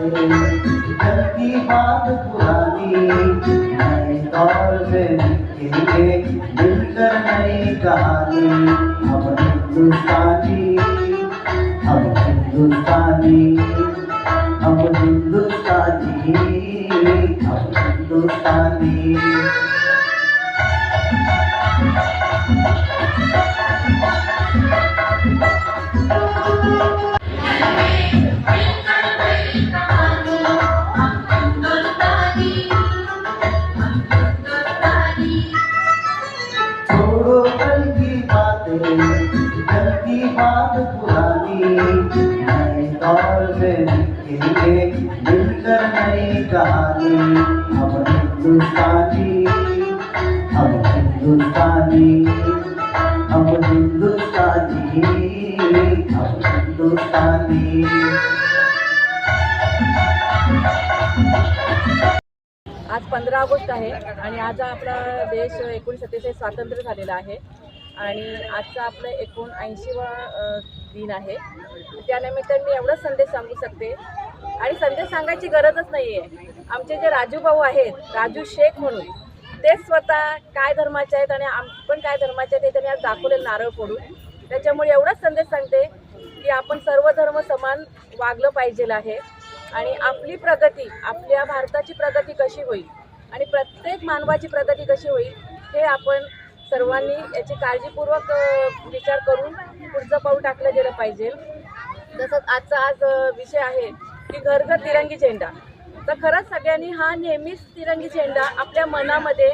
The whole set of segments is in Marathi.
की बात पुरानी नए दौर से लिखेंगे मिलकर नई कहानी हम हिंदुस्तानी. हम हिंदुस्तानी. हम हिंदुस्तानी. हम हिंदुस्तानी. बात पुरानी नए दौर से लिखेंगे मिलकर नई कहानी हम हिंदुस्तानी हम हिंदुस्तानी हम हिंदुस्तानी हम हिंदुस्तानी आज पंधरा ऑगस्ट आहे आणि आज आपला देश एकोणीस सत्तेचाळीस स्वातंत्र्य झालेला आहे. आणि आजचा आपलं एकोणऐंशीवा ऐंशीवा दिन आहे. त्यानिमित्ताने मी एवढाच संदेश सांगू शकते. आणि संदेश सांगायची गरजच नाही आहे आमचे जे राजू भाऊ आहेत राजू शेख म्हणून ते स्वतः काय धर्माचे आहेत आणि आम पण काय धर्माचे आहेत ते त्यांनी आज दाखवले नारळ फोडून. त्याच्यामुळे एवढाच संदेश सांगते की आपण सर्व धर्म समान वागलं पाहिजे आहे. आणि आपली प्रगती आपल्या भारताची प्रगती कशी होईल आणि प्रत्येक मानवाची प्रगती कशी होईल हे आपण सर्वांनी याची काळजीपूर्वक विचार करून पुढचं पाऊल टाकलं गेलं पाहिजे. तसंच आजचा आज विषय आहे की घर घर तिरंगी झेंडा. तर खरंच सगळ्यांनी हा नेहमीच तिरंगी झेंडा आपल्या मनामध्ये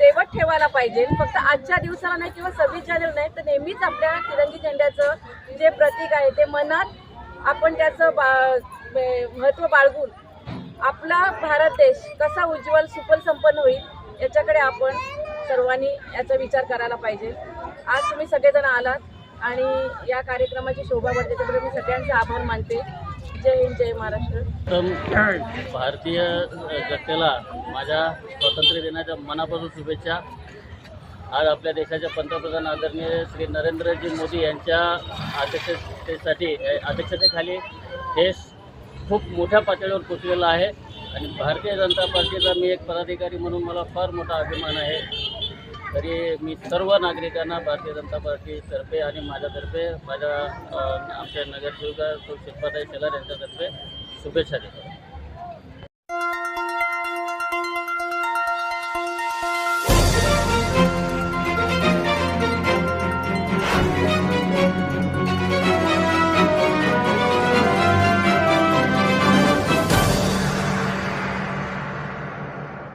तेवत ठेवायला पाहिजे. फक्त आजच्या दिवसाला नाही किंवा सव्वीस जानेवारी नाही तर नेहमीच आपल्या तिरंगी झेंड्याचं जे प्रतीक आहे ते मनात आपण त्याचं बा महत्त्व बाळगून आपला भारत देश कसा उज्ज्वल सुफल संपन्न होईल याच्याकडे आपण सर्वांनी याचा विचार करायला पाहिजे. आज तुम्ही सगळेजण आलात आणि या कार्यक्रमाची शोभा वाढते त्याच्याबद्दल मी सगळ्यांचे आभार मानते. जय हिंद जय महाराष्ट्र. भारतीय जनतेला माझ्या स्वातंत्र्य दिनाच्या मनापासून शुभेच्छा. आज आपल्या देशाचे पंतप्रधान आदरणीय श्री नरेंद्रजी मोदी यांच्या अध्यक्षतेसाठी अध्यक्षतेखाली देश खूप मोठ्या पातळीवर पोचलेला आहे. आणि भारतीय जनता पार्टीचा मी एक पदाधिकारी म्हणून मला फार मोठा अभिमान आहे. तरी मी सर्व नागरिकांना भारतीय जनता पार्टीतर्फे आणि माझ्यातर्फे माझ्या आमच्या नगरसेविका शिल्पाताई शेलार यांच्यातर्फे शुभेच्छा देतो.